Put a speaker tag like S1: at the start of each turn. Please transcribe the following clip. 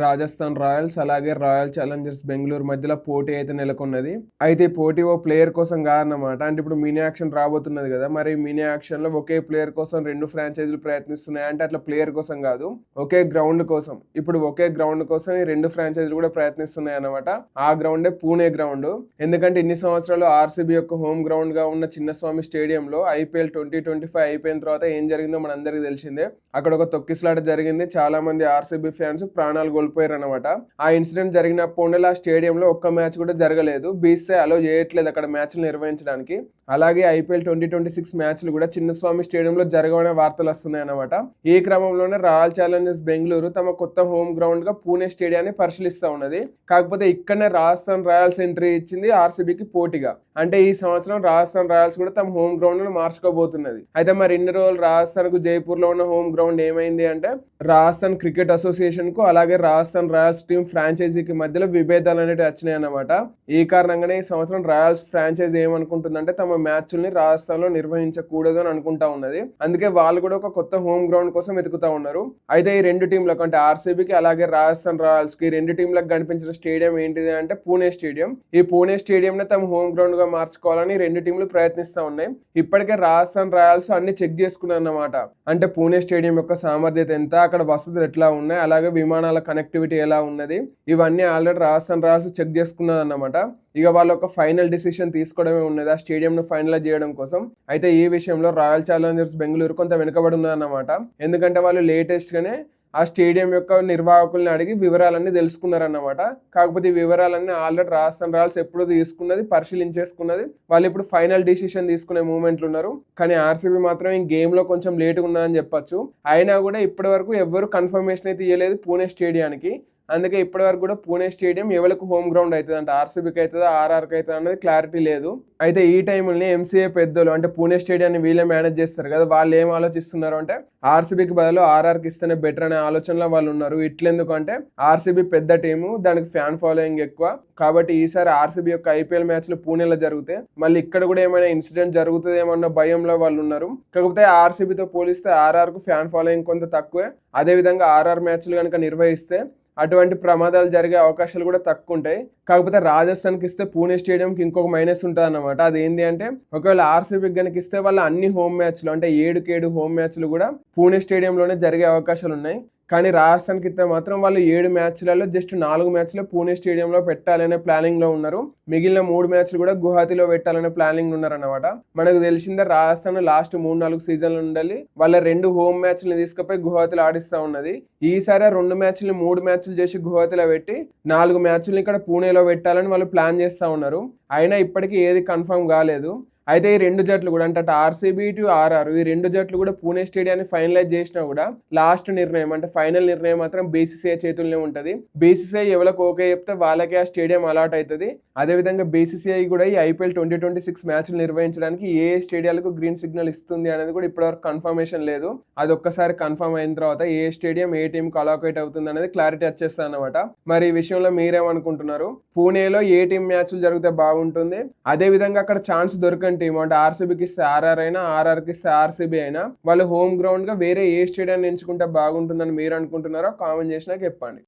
S1: Rajasthan Royals అలాగే royal Challengers Bengaluru మధ్యలో పోటీ అయితే నెలకొన్నది. అయితే ఈ పోటీ ఓ ప్లేయర్ కోసం కాదన్నమాట. అంటే ఇప్పుడు మినీ యాక్షన్ రాబోతున్నది కదా మరి మినీ యాక్షన్లో ఒకే ప్లేయర్ కోసం రెండు ఫ్రాంచైజీలు ప్రయత్నిస్తున్నాయి అంటే అట్లా ప్లేయర్ కోసం కాదు ఒకే గ్రౌండ్ కోసం. ఇప్పుడు ఒకే గ్రౌండ్ కోసం ఈ రెండు ఫ్రాంచైజీలు కూడా ప్రయత్నిస్తున్నాయి అన్నమాట. ఆ గ్రౌండే పూణే గ్రౌండ్. ఎందుకంటే ఇన్ని సంవత్సరాలు ఆర్సీబీ యొక్క హోమ్ గ్రౌండ్గా ఉన్న చిన్నస్వామి స్టేడియంలో ఐపీఎల్ ట్వంటీ ట్వంటీ ఫైవ్ అయిపోయిన తర్వాత ఏం జరిగిందో మనందరికీ తెలిసిందే. అక్కడ ఒక తొక్కిసలాట జరిగింది. చాలా మంది ఆర్సీబీ ఫ్యాన్స్ ప్రాణాలు కోల్పోయారు అనమాట ఆ ఇన్సిడెంట్ జరిగినప్పుడు ఆ స్టేడియంలో ఒక్క మ్యాచ్ కూడా జరగలేదు. బీసీఐ అలో చేయట్లేదు అక్కడ మ్యాచ్లు నిర్వహించడానికి. అలాగే ఐపీఎల్ ట్వంటీ ట్వంటీ సిక్స్ మ్యాచ్లు కూడా చిన్నస్వామి స్టేడియంలో జరగవనే వార్తలు వస్తున్నాయి అనమాట ఈ క్రమంలోనే రాయల్ ఛాలెంజర్స్ బెంగళూరు తమ కొత్త హోమ్ గ్రౌండ్గా పూణే స్టేడియాన్ని పరిశీలిస్తా ఉన్నది. కాకపోతే ఇక్కడనే రాజస్థాన్ రాయల్స్ ఎంట్రీ ఇచ్చింది ఆర్సీబీకి పోటీగా. అంటే ఈ సంవత్సరం రాజస్థాన్ రాయల్స్ కూడా తమ హోమ్ గ్రౌండ్ను మార్చుకోబోతున్నది. అయితే మరి ఇన్ని రోజులు రాజస్థాన్కు జైపూర్లో ఉన్న హోమ్ గ్రౌండ్ ఏమైంది అంటే రాజస్థాన్ క్రికెట్ అసోసియేషన్కు అలాగే రాజస్థాన్ రాయల్స్ టీం ఫ్రాంచైజీకి మధ్యలో విభేదాలు అనేవి వచ్చినాయి అన్నమాట. ఈ కారణంగానే ఈ సంవత్సరం రాయల్స్ ఫ్రాంచైజీ ఏమనుకుంటుందంటే తమ మ్యాచ్ల్ని రాజస్థాన్లో నిర్వహించకూడదు అని అనుకుంటా ఉన్నది. అందుకే వాళ్ళు కూడా ఒక కొత్త హోమ్ గ్రౌండ్ కోసం వెతుకుతా ఉన్నారు. అయితే ఈ రెండు టీంలకు అంటే ఆర్సీబీకి అలాగే రాజస్థాన్ రాయల్స్కి రెండు టీంలకు కనిపించిన స్టేడియం ఏంటిది అంటే పూణే స్టేడియం. ఈ పూణే స్టేడియం ని తమ హోమ్ గ్రౌండ్గా మార్చుకోవాలని రెండు టీంలు ప్రయత్నిస్తూ ఉన్నాయి. ఇప్పటికే రాజస్థాన్ రాయల్స్ అన్ని చెక్ చేసుకున్నాయి అన్నమాట అంటే పూణే స్టేడియం యొక్క సామర్థ్యత ఎంత అక్కడ వసతులు ఎట్లా ఉన్నాయి అలాగే విమానాల కనెక్టివిటీ ఎలా ఉన్నది? ఇవన్నీ ఆల్రెడీ రాజస్థాన్ రాయల్స్ చెక్ చేసుకున్నది అన్నమాట ఇక వాళ్ళ ఒక ఫైనల్ డిసిషన్ తీసుకోవడమే ఉన్నది. ఆ స్టేడియంను ఫైనలైజ్ చేయడం కోసం. అయితే ఈ విషయంలో రాయల్ ఛాలెంజర్స్ బెంగళూరు కొంత వెనుకబడి ఉన్నదన్నమాట. ఎందుకంటే వాళ్ళు లేటెస్ట్గానే ఆ స్టేడియం యొక్క నిర్వాహకుల్ని అడిగి వివరాలన్నీ తెలుసుకున్నారన్నమాట. కాకపోతే ఈ వివరాలన్నీ ఆల్రెడీ రాజస్థాన్ రాయల్స్ ఎప్పుడు తీసుకున్నది పరిశీలించేసుకున్నది. వాళ్ళు ఇప్పుడు ఫైనల్ డిసిషన్ తీసుకునే మూమెంట్లు ఉన్నారు. కానీ ఆర్సీబీ మాత్రం ఈ గేమ్లో కొంచెం లేటుగా ఉన్నదని చెప్పొచ్చు. అయినా కూడా ఇప్పటి వరకు ఎవ్వరు కన్ఫర్మేషన్ అయితే ఇవ్వలేదు పూణే స్టేడియానికి. అందుకే ఇప్పటి వరకు కూడా పూణే స్టేడియం ఎవరికి హోమ్ గ్రౌండ్ అవుతుంది అంటే ఆర్సీబీకి అవుతుందా? ఆర్ఆర్కి అవుతుంది అనేది క్లారిటీ లేదు. అయితే ఈ టైంలో ఎంసీఏ పెద్దలు అంటే పూణే స్టేడియాన్ని వీళ్ళే మేనేజ్ చేస్తారు కదా వాళ్ళు ఏం ఆలోచిస్తున్నారు అంటే ఆర్సీబీకి బదులు ఆర్ఆర్కి ఇస్తేనే బెటర్ అనే ఆలోచనలో వాళ్ళు ఉన్నారు. ఇట్లెందుకంటే ఆర్సీబీ పెద్ద టీము దానికి ఫ్యాన్ ఫాలోయింగ్ ఎక్కువ. కాబట్టి ఈసారి ఆర్సీబీ యొక్క ఐపీఎల్ మ్యాచ్లు పూణేలో జరిగితే మళ్ళీ ఇక్కడ కూడా ఏమైనా ఇన్సిడెంట్ జరుగుతుందేమన్న భయంలో వాళ్ళు ఉన్నారు. కాకపోతే ఆర్సీబీతో పోలిస్తే ఆర్ఆర్కు ఫ్యాన్ ఫాలోయింగ్ కొంత తక్కువే. అదేవిధంగా ఆర్ఆర్ మ్యాచ్లు కనుక నిర్వహిస్తే అటువంటి ప్రమాదాలు జరిగే అవకాశాలు కూడా తక్కువ ఉంటాయి. కాకపోతే రాజస్థాన్కి ఇస్తే పూణే స్టేడియంకి ఇంకొక మైనస్ ఉంటుంది అనమాట అది ఏంటి అంటే ఒకవేళ ఆర్సీబీకి కనుక ఇస్తే వాళ్ళ అన్ని హోమ్ మ్యాచ్లు అంటే ఏడుకేడు హోమ్ మ్యాచ్లు కూడా పూణే స్టేడియంలోనే జరిగే అవకాశాలు ఉన్నాయి. కానీ రాజస్థాన్కి ఇస్తే మాత్రం వాళ్ళు ఏడు మ్యాచ్లలో జస్ట్ నాలుగు మ్యాచ్లు పూణే స్టేడియంలో పెట్టాలనే ప్లానింగ్లో ఉన్నారు. మిగిలిన మూడు మ్యాచ్లు కూడా గుహాతిలో పెట్టాలనే ప్లానింగ్ ఉన్నారన్నమాట. మనకు తెలిసిందే రాజస్థాన్ లాస్ట్ మూడు నాలుగు సీజన్లు ఉండాలి. వాళ్ళ రెండు హోమ్ మ్యాచ్లు తీసుకుపోయి గువాహతిలో ఆడిస్తా ఉన్నది. ఈసారి రెండు మ్యాచ్లు మూడు మ్యాచ్లు చేసి గువాహతిలో పెట్టి నాలుగు మ్యాచ్లు ఇక్కడ పూణే పూణేలో పెట్టాలని వాళ్ళు ప్లాన్ చేస్తా ఉన్నారు. అయినా ఇప్పటికీ ఏది కన్ఫర్మ్ కాలేదు. అయితే ఈ రెండు జట్లు కూడా అంటే అటు ఆర్సీబీ టు ఆర్ఆర్ ఈ రెండు జట్లు కూడా పూణే స్టేడియాన్ని ఫైనలైజ్ చేసినా కూడా లాస్ట్ నిర్ణయం అంటే ఫైనల్ నిర్ణయం మాత్రం బీసీసీఐ చేతుల్లోనే ఉంటుంది. బీసీసీఐ ఎవరికి ఓకే చెప్తే వాళ్ళకే ఆ స్టేడియం అలాట్ అవుతుంది అదేవిధంగా బీసీసీఐ కూడా ఈ ఐపీఎల్ ట్వంటీ ట్వంటీ సిక్స్ మ్యాచ్లు నిర్వహించడానికి ఏ ఏ స్టేడియాలకు గ్రీన్ సిగ్నల్ ఇస్తుంది అనేది కూడా ఇప్పటివరకు కన్ఫర్మేషన్ లేదు. అది ఒక్కసారి కన్ఫర్మ్ అయిన తర్వాత ఏ స్టేడియం ఏ టీంకి అలాకేట్ అవుతుంది అనేది క్లారిటీ వచ్చేస్తుంది అనమాట మరి ఈ విషయంలో మీరేమనుకుంటున్నారు? పూణేలో ఏ టీం మ్యాచ్లు జరిగితే బాగుంటుంది? అదే విధంగా అక్కడ ఛాన్స్ దొరకండి టీమ్ అంటే ఆర్సీబీకి ఇస్తే ఆర్ఆర్ అయినా ఆర్ఆర్కి ఇస్తే ఆర్సీబీ అయినా వాళ్ళు హోమ్ గ్రౌండ్గా వేరే ఏ స్టేడియాన్ని ఎంచుకుంటే బాగుంటుందని మీరు అనుకుంటున్నారో కామెంట్ చేసినా చెప్పండి.